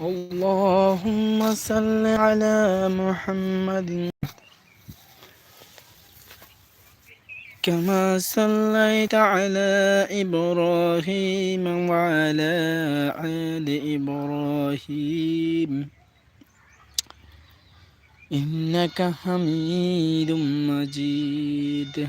اللهم صل على محمد. كما صليت على إبراهيم وعلى آل إبراهيم. إنك حميد مجيد.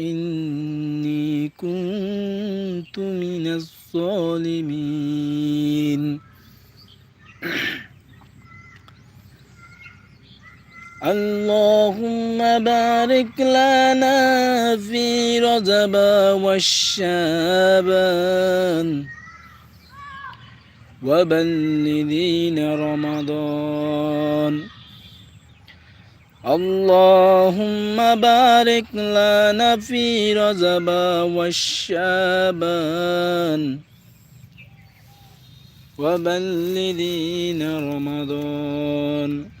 لنا في رجب والشابان وبلغين رمضان. اللهم بارك لنا في رجب والشابان وبلغين رمضان.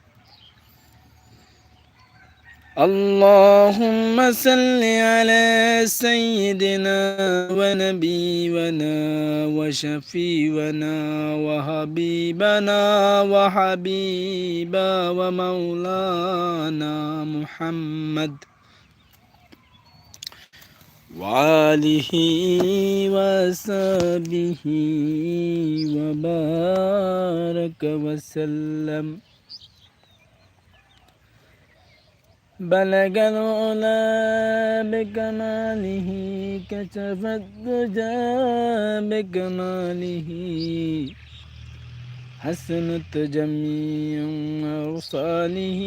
اللهم صل على سيدنا ونبينا وشفينا وحبيبنا وحبيب ومولانا محمد وآله وصحبه وبارك وسلم. بلغ العلا بكماله كشف الدجى بكماله. حسنت جميع أرساله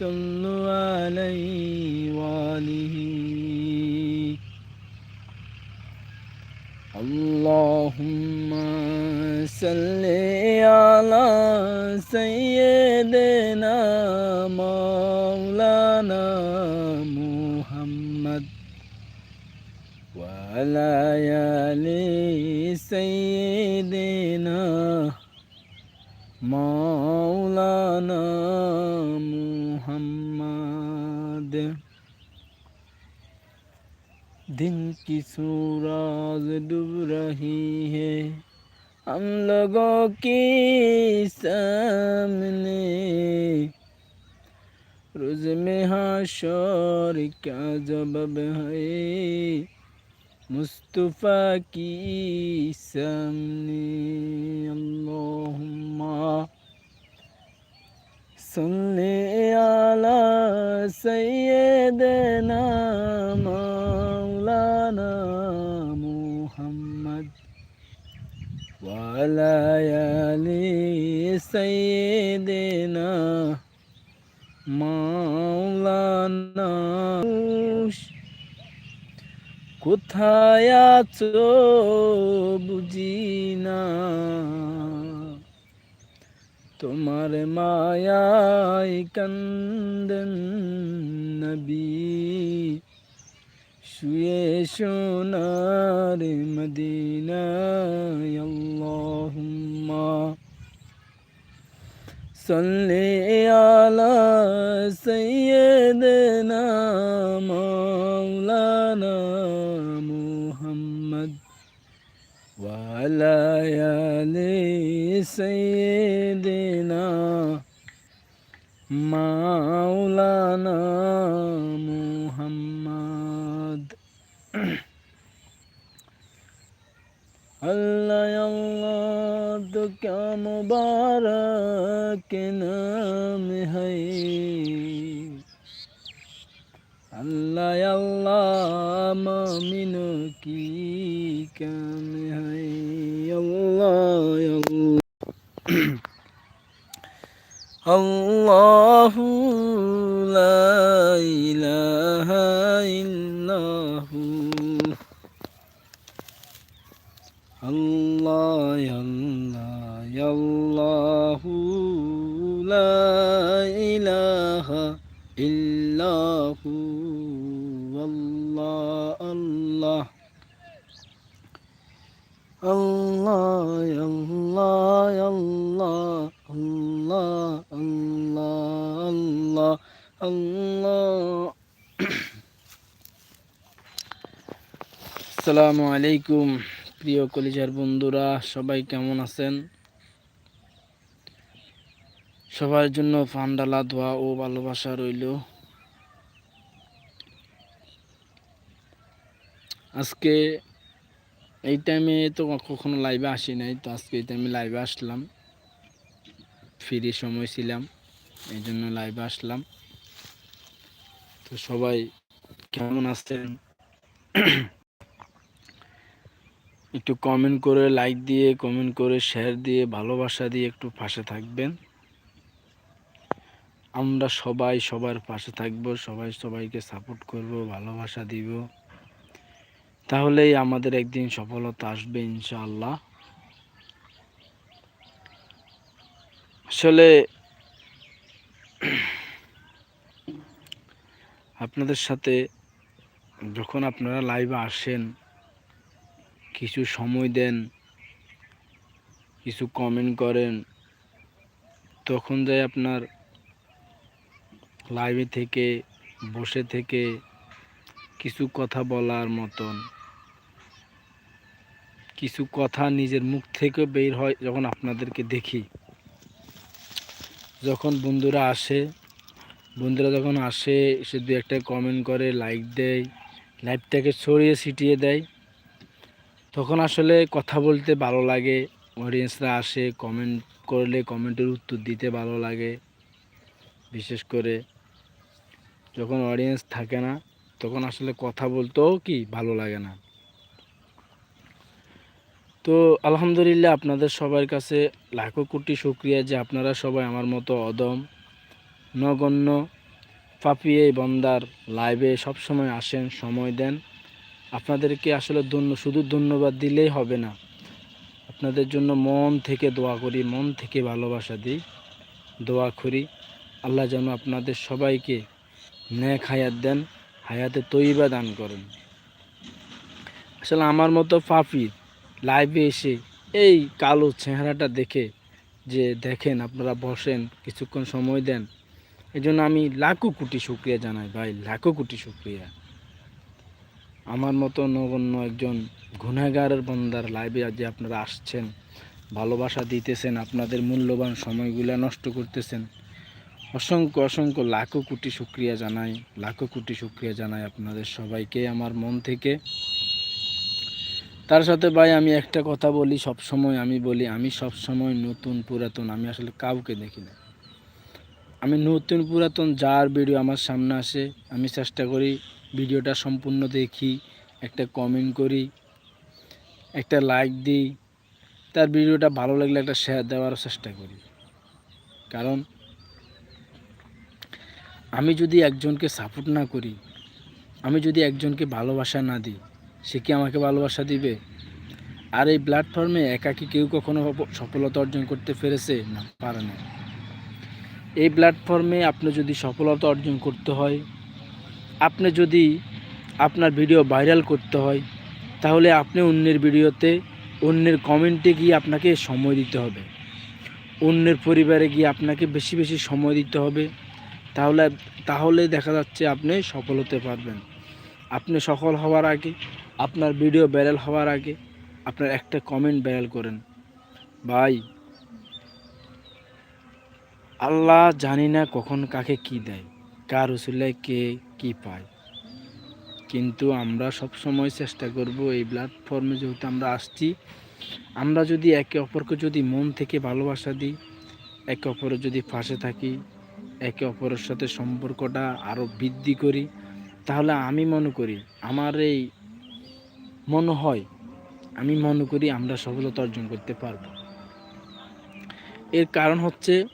صلوا عليه وآله. اللهم صل على سيدنا मौलाना मोहम्मद। वाली सैदेना मौलाना मोहम्मद। दिन की सूरज डूब रही है, हम लोगों की सामने। রোজ মে হাসর ক্যা জবাব হয়ে মুস্তফা কি সামনে আল্লাহুম্মা সুন্নে আলা সাইয়েদেনা মাওলানা মুহাম্মদ ওয়ালা আলি সাইয়েদেনা মাওলানা কোথায় আছো বুঝি না তোমার মায়াই কান্দন নবী। শুয়ে সোনার মদিনায় আল্লাহুম্মা। صل على سيدنا مولانا محمد وعلى آل سيدنا مولانا محمد. الله يالله क्या मुबारक नाम है अल्लाह अल्लाह मामिन की काम है अल्लाह अल्लाह अल्लाहू ला इलाहा इल्लाहू Allah Allah الله لا إله إلا هو الله الله الله الله الله الله الله الله الله আসসালামু আলাইকুম প্রিয় কলিজার বন্ধুরা সবাই কেমন আছেন সবার জন্য ফান্ডালা দোয়া ও ভালোবাসা রইল। আজকে এই টাইমে তো কখনো লাইভে আসি নাই, তো আজকে এই টাইমে লাইভে আসলাম। ফ্রি সময় ছিলাম, এই জন্য লাইভে আসলাম। তো সবাই কেমন আছেন? একটু কমেন্ট করে লাইক দিয়ে কমেন্ট করে শেয়ার দিয়ে, ভালোবাসা দিয়ে একটু পাশে থাকবেন। আমরা সবাই সবার পাশে থাকব, সবাই সবাইকে সাপোর্ট করব, ভালোবাসা দিব। তাহলেই আমাদের একদিন সফলতা আসবে ইনশাআল্লাহ। আসলে আপনাদের সাথে যখন আপনারা লাইভে আসেন, কিছু সময় দেন, কিছু কমেন্ট করেন, তখন যাই আপনার লাইভে থেকে, বসে থেকে কিছু কথা বলার মতন। কিছু কথা নিজের মুখ থেকে বের হয় যখন আপনাদেরকে দেখি। যখন বন্ধুরা আসে, বন্ধুরা যখন আসে, সে দু একটা কমেন্ট করে লাইক দেয় লাইভটাকে ছড়িয়ে ছিটিয়ে দেয়। তখন আসলে কথা বলতে ভালো লাগে অডিয়েন্সরা আসে কমেন্ট করলে কমেন্টের উত্তর দিতে ভালো লাগে। বিশেষ করে যখন অডিয়েন্স থাকে না, তখন আসলে কথা বলতেও কি ভালো লাগে না। তো আলহামদুলিল্লাহ আপনাদের সবার কাছে লাখো কোটি শুক্রিয়া যে আপনারা সবাই আমার মতো অদম, নগণ্য, পাপিয়ে বন্দার লাইভে সবসময় আসেন, সময় দেন। আপনাদেরকে আসলে ধন্য, শুধু ধন্যবাদ দিলেই হবে না। আপনাদের জন্য মন থেকে দোয়া করি, মন থেকে ভালোবাসা দিই, দোয়া করি। আল্লাহ যেন আপনাদের সবাইকে ন্যাক হায়াত দেন, হায়াতে তৈবা দান করেন। আসলে আমার মতো পাপি লাইভে এসে এই কালো চেহারাটা দেখে যে দেখেন, আপনারা বসেন, কিছুক্ষণ সময় দেন এই জন্য আমি লাখো কোটি শুক্রিয়া জানাই ভাই, লাখো কোটি শুক্রিয়া। আমার মতো নগণ্য একজন গুণাগারের বন্দার লাইভে যে আপনারা আসছেন, ভালোবাসা দিতেছেন, আপনাদের মূল্যবান সময়গুলো নষ্ট করতেছেন অসংখ্য অসংখ্য লাখো কোটি শুক্রিয়া জানাই, লাখো কোটি শুক্রিয়া জানাই আপনাদের সবাইকে আমার মন থেকে। তার সাথে ভাই আমি একটা কথা বলি সব সময় আমি বলি, আমি সব সময় নতুন পুরাতন, আমি আসলে কাউকে দেখি না। আমি নতুন পুরাতন যার ভিডিও আমার সামনে আসে, আমি চেষ্টা করি ভিডিওটা সম্পূর্ণ দেখি, একটা কমেন্ট করি, একটা লাইক দিই, তার ভিডিওটা ভালো লাগলে একটা শেয়ার দেওয়ার চেষ্টা করি। কারণ আমি যদি একজনকে সাপোর্ট না করি, আমি যদি একজনকে ভালোবাসা না দিই, সে কি আমাকে ভালোবাসা দিবে? আর এই প্ল্যাটফর্মে একাকি কেউ কখনো সফলতা অর্জন করতে পেরেছে? না, পারে না। এই প্ল্যাটফর্মে আপনি যদি সফলতা অর্জন করতে হয়, আপনি যদি আপনার ভিডিও ভাইরাল করতে হয়, তাহলে আপনি অন্যের ভিডিওতে অন্যের কমেন্টে গিয়ে আপনাকে সময় দিতে হবে। অন্যের পরিবারে গিয়ে আপনাকে বেশি বেশি সময় দিতে হবে। তাহলে তাহলে দেখা যাচ্ছে আপনি সফল হতে পারবেন। আপনি সফল হওয়ার আগে, আপনার ভিডিও ভাইরাল হওয়ার আগে, আপনার একটা কমেন্ট ভাইরাল করেন। ভাই, আল্লাহ জানি না কখন কাকে কি দেয়, কার উসুলায় কে কি পায়। কিন্তু আমরা সব সময় চেষ্টা করব এই প্ল্যাটফর্মে যেহেতু আমরা আসছি, আমরা যদি একে অপরকে যদি মন থেকে ভালোবাসা দিই, একে অপরের যদি পাশে থাকি একে অপরের সাথে সম্পর্কটা আরও বৃদ্ধি করি, তাহলে আমি মনে করি আমার এই মনে হয় আমি মনে করি আমরা সফলতা অর্জন করতে পারব। এর কারণ হচ্ছে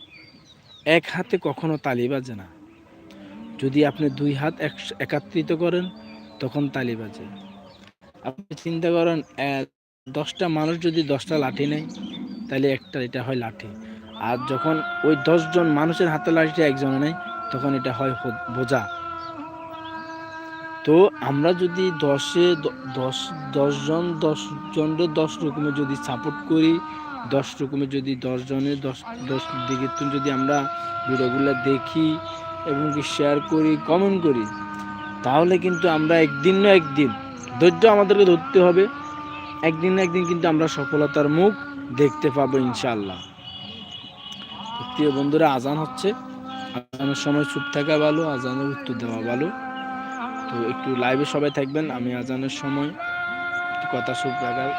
এক হাতে কখনো তালি বাজে না। যদি আপনি দুই হাত একাত্রিত করেন, তখন তালি বাজে। আপনি চিন্তা করেন দশটা মানুষ যদি দশটা লাঠি নেয়, তাহলে একটা এটা হয় লাঠি। আর যখন ওই দশজন মানুষের হাতে লাঠিটা একজনে নেয়, তখন এটা হয় বোঝা। তো আমরা যদি দশে দশ, দশজন, দশজনের দশ রকমে যদি সাপোর্ট করি, দশ রকমের যদি দশজনের দশ দশ দিকে যদি আমরা ভিডিওগুলো দেখি এবং কি শেয়ার করি কমেন্ট করি, তাহলে কিন্তু আমরা একদিন না একদিন ধৈর্য আমাদেরকে ধরতে হবে। একদিন না একদিন কিন্তু আমরা সফলতার মুখ দেখতে পাবো ইনশাল্লাহ প্রিয় বন্ধুরা, আজান হচ্ছে। আজানের সময় চুপ থাকা ভালো, আজানের উত্তর দেওয়া ভালো। তো একটু লাইভে সবাই থাকবেন, আমি আজানের সময় কথা চুপ রাখার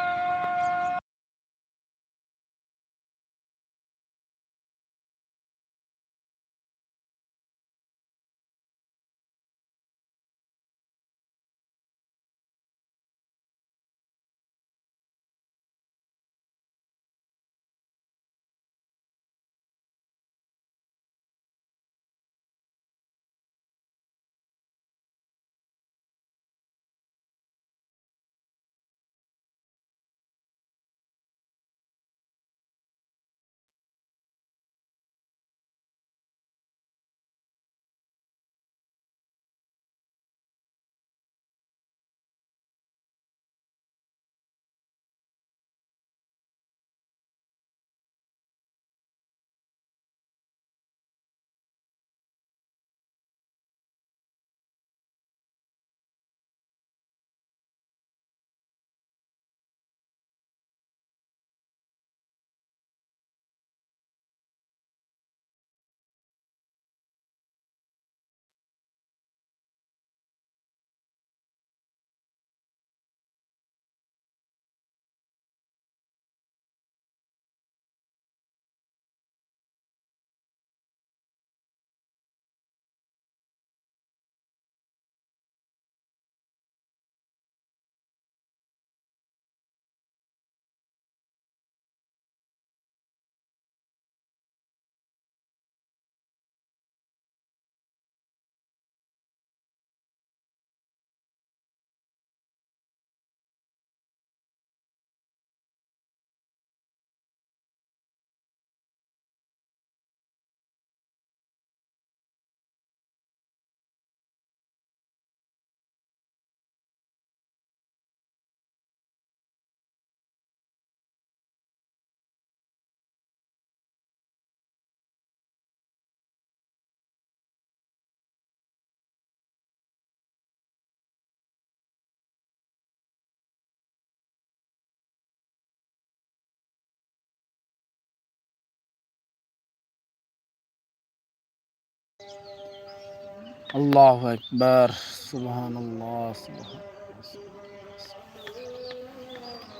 الله أكبر سبحان الله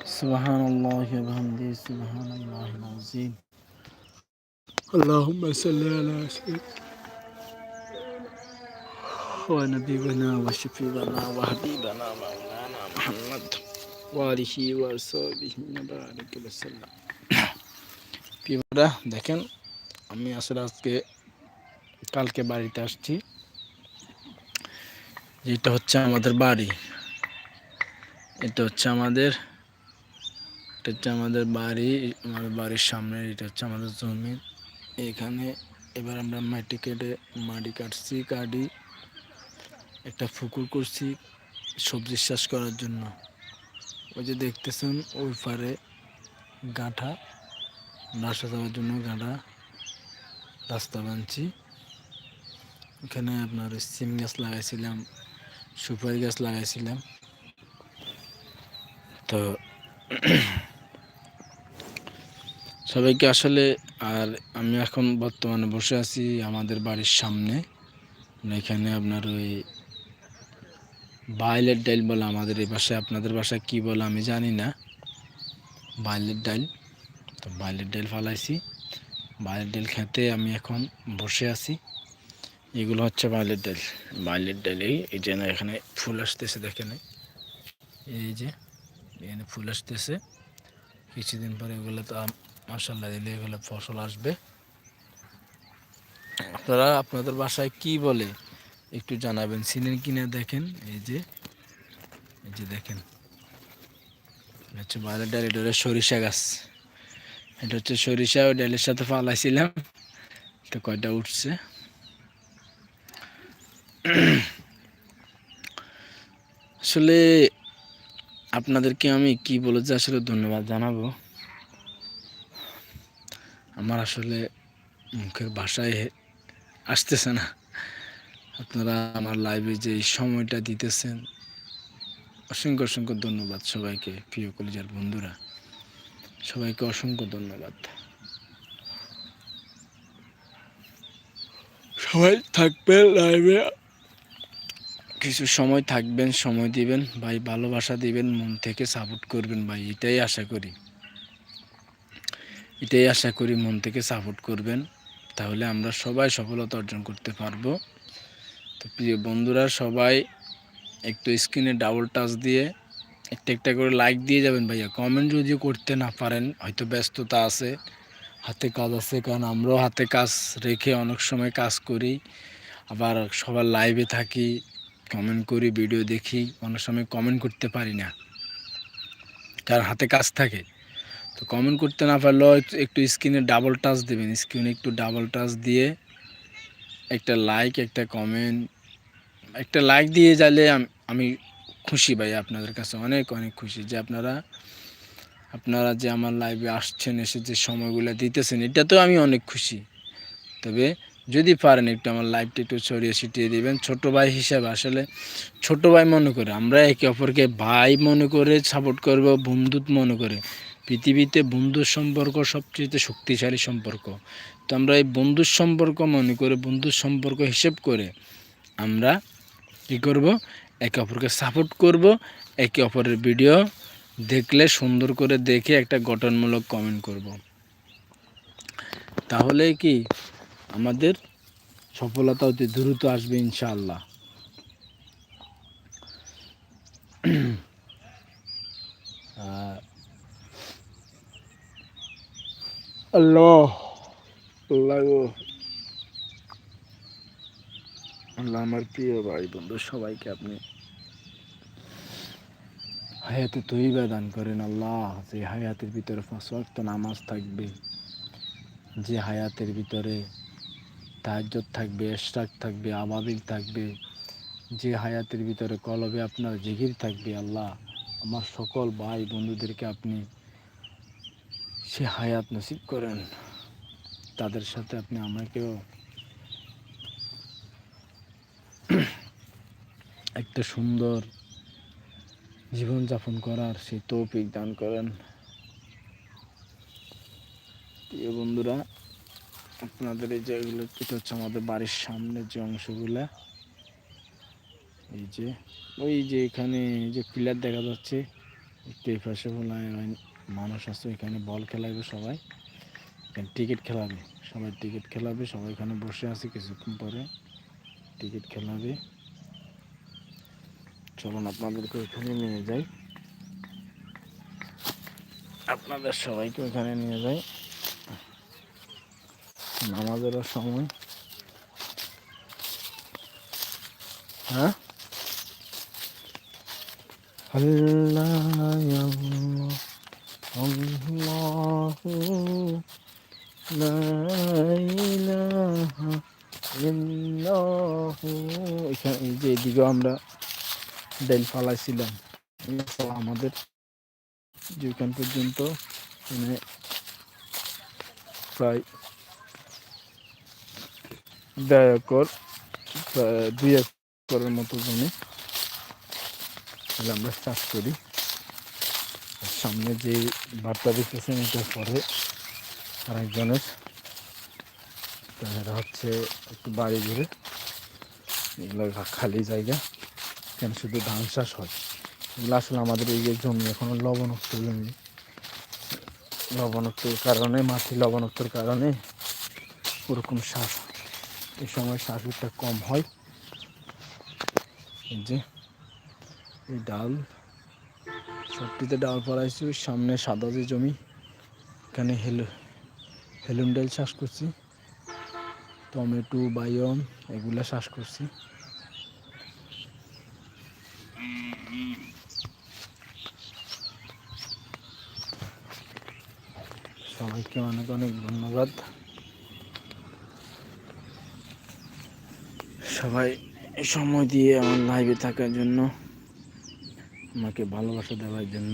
سبحان الله وبحمده سبحان الله العظيم اللهم صل على سيدنا ونبينا وشفيعنا وحبيبنا مولانا محمد وآله وصحبه وبارك وسلم দেখেন আমি আসলে আজকে কালকে বাড়িতে আসছি। যেটা হচ্ছে আমাদের বাড়ি। এটা হচ্ছে আমাদের, এটা হচ্ছে আমাদের বাড়ি, আমাদের বাড়ির সামনে, এটা হচ্ছে আমাদের জমি। এখানে এবার আমরা মাটি কেটে, মাটি কাটছি, কাটি, একটা পুকুর করছি সবজি চাষ করার জন্য। ওই যে দেখতেছেন, ওই পারে গাঁঠা বাসা যাওয়ার জন্য গাঁঠা, রাস্তা বানছি। এখানে আপনার সিম গাছ লাগাইছিলাম, সুপারি গাছ লাগাইছিলাম। তো সবাইকে আসলে আর আমি এখন বর্তমানে বসে আছি আমাদের বাড়ির সামনে। এখানে আপনার ওই বাইলের ডাইল বলে আমাদের এই বাসায়, আপনাদের বাসায় কি বলে আমি জানি না। বাইলের ডাইল, তো বাইলের ডাইল ফালাইছি। বাইলের ডাইল খেতে আমি এখন বসে আছি। এগুলো হচ্ছে বাইলের ডাল। বাইলের ডাইল এই যে না এখানে ফুল আসতেছে, দেখেন। এই যে, এখানে ফুল আসতেছে। কিছুদিন পরে এগুলো তো মাসাল্লাহ দিলে এগুলো ফসল আসবে। আপনারা আপনাদের বাসায় কি বলে একটু জানাবেন। সিনেন কিনা দেখেন, এই যে এই যে দেখেন। হচ্ছে বাইরের ডাল, এটা সরিষা গাছ। এটা হচ্ছে সরিষা, ওই ডালের সাথে ফালাইছিলাম। তো কয়টা উঠছে? আসলে আপনাদেরকে আমি কি বলে যে আসলে ধন্যবাদ জানাব? আমার আসলে মুখের ভাষায় আসতেছে না। আপনারা আমার লাইভে যে সময়টা দিতেছেন, অসংখ্য অসংখ্য ধন্যবাদ সবাইকে, প্রিয় কলিজার বন্ধুরা। সবাইকে অসংখ্য ধন্যবাদ। সবাই থাকবেন লাইভে কিছু সময় থাকবেন, সময় দিবেন, ভাই ভালোবাসা দিবেন, মন থেকে সাপোর্ট করবেন ভাই, এটাই আশা করি। এটাই আশা করি মন থেকে সাপোর্ট করবেন, তাহলে আমরা সবাই সফলতা অর্জন করতে পারব। তো প্রিয় বন্ধুরা, সবাই একটু স্ক্রিনে ডাবল টাচ দিয়ে একটা একটা করে লাইক দিয়ে যাবেন ভাইয়া। কমেন্ট যদিও করতে না পারেন, হয়তো ব্যস্ততা আছে, হাতে কাজ আছে, কারণ আমরাও হাতে কাজ রেখে অনেক সময় কাজ করি। আবার সবার লাইভে থাকি কমেন্ট করি ভিডিও দেখি অনেক সময় কমেন্ট করতে পারি না। কার হাতে কাজ থাকে। তো কমেন্ট করতে না পারলেও একটু- স্ক্রিনে ডাবল টাচ দেবেন। স্ক্রিনে একটু ডাবল টাচ দিয়ে একটা লাইক একটা কমেন্ট একটা লাইক দিয়ে যাইলে আমি খুশি ভাই আপনাদের কাছে। অনেক অনেক খুশি যে আপনারা আপনারা যে আমার লাইভে আসছেন, এসে যে সময়গুলো দিতেছেন, এটা তো আমি অনেক খুশি। তবে যদি পারেন একটু আমার লাইভটা একটু ছড়িয়ে ছিটিয়ে দিবেন। ছোট ভাই হিসাবে আসলে ছোট ভাই মনে করে, আমরা একে অপরকে ভাই মনে করে সাপোর্ট করব, বন্ধুত্ব মনে করে। পৃথিবীতে বন্ধুর সম্পর্ক সবচেয়ে শক্তিশালী সম্পর্ক। তো আমরা এই বন্ধুর সম্পর্ক মনে করে, বন্ধুর সম্পর্ক হিসেব করে আমরা কী করব? একে অপরকে সাপোর্ট করব, একে অপরের ভিডিও দেখলে সুন্দর করে দেখে একটা গঠনমূলক কমেন্ট করব। তাহলে কি আমাদের সফলতা অতি দ্রুত আসবে ইনশাআল্লাহ। আল্লাহ আমার প্রিয় ভাই বন্ধু, সবাইকে আপনি হায়াতে তৈবা দান করেন আল্লাহ। যে হায়াতের ভিতরে পাঁচ নামাজ থাকবে, যে হায়াতের ভিতরে তাহাজ্জত থাকবে এশরাক থাকবে আবাবিল থাকবে, যে হায়াতের ভিতরে কলবে আপনার জিগির থাকবে, আল্লাহ। আমার সকল ভাই বন্ধুদেরকে আপনি সে হায়াত নসিব করেন। তাদের সাথে আপনি আমাকেও একটা সুন্দর জীবনযাপন করার সেই তৌফিক দান করেন। প্রিয় বন্ধুরা আপনাদের এই যেগুলো এটা হচ্ছে আমাদের বাড়ির সামনে যে অংশগুলা। এই যে, ওই যে এখানে যে পিলার দেখা যাচ্ছে এই পাশে মানুষ আছে, এখানে বল খেলাবে সবাই। এখানে টিকিট খেলাবে, সবাই টিকিট খেলাবে, সবাই এখানে বসে আছে কিছুক্ষণ পরে। টিকিট খেলাবে। চলুন আপনাদেরকে ওখানে নিয়ে যাই। আপনাদের সবাইকে ওখানে নিয়ে যাই। নামাজেরও সময়। হ্যাঁ? এখানে এই যে এদিকেও আমরা ডেল ফালাইছিলাম। আমাদের যে যেখান পর্যন্ত মানে প্রায় দেড় একর দুই একরের মতো জমি। আমরা চাষ করি। সামনে যে বার্তা দেখতেছেন এটা পরে আরেকজনের। তারা হচ্ছে একটু বাড়ি ঘুরে। এগুলো খালি জায়গা। কেন শুধু ধান চাষ হয়? এগুলো আসলে আমাদের এই যে জমি এখনও লবণাক্ত জমি। লবণাক্তর কারণে, মাটি লবণাক্তর কারণে ওরকম শ্বাস এই সময় শ্বাসটা কম হয়। এই যে, এই ডাল, সবটিতে ডাল পড়াইছি সামনে সাদা যে জমি, এখানে হেলু হেলুন ডাল চাষ করছি। টমেটো বায়ম এগুলা চাষ করছি। সবাইকে অনেক অনেক ধন্যবাদ। সবাই সময় দিয়ে আমার লাইভে থাকার জন্য, আমাকে ভালোবাসা দেওয়ার জন্য,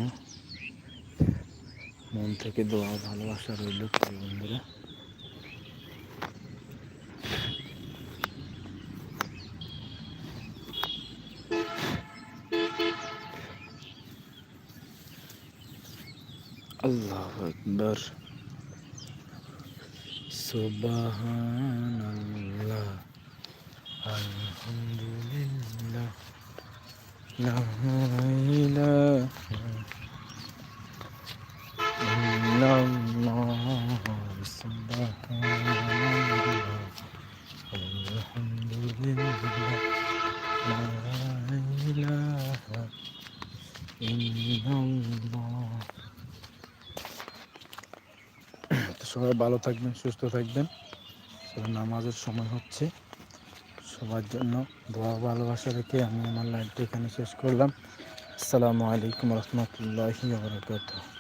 মন থেকে দোয়া, ভালোবাসা রইল বন্ধুরা। আল্লাহ আকবর। সুবহানাল্লাহ সবাই ভালো থাকবেন সুস্থ থাকবেন। নামাজের সময় হচ্ছে। সবার জন্য দোয়া ভালোবাসা রেখে আমি আমার লাইভটি এখানে শেষ করলাম। আসসালামু আলাইকুম রহমতুল্লাহি বারকাতুহ।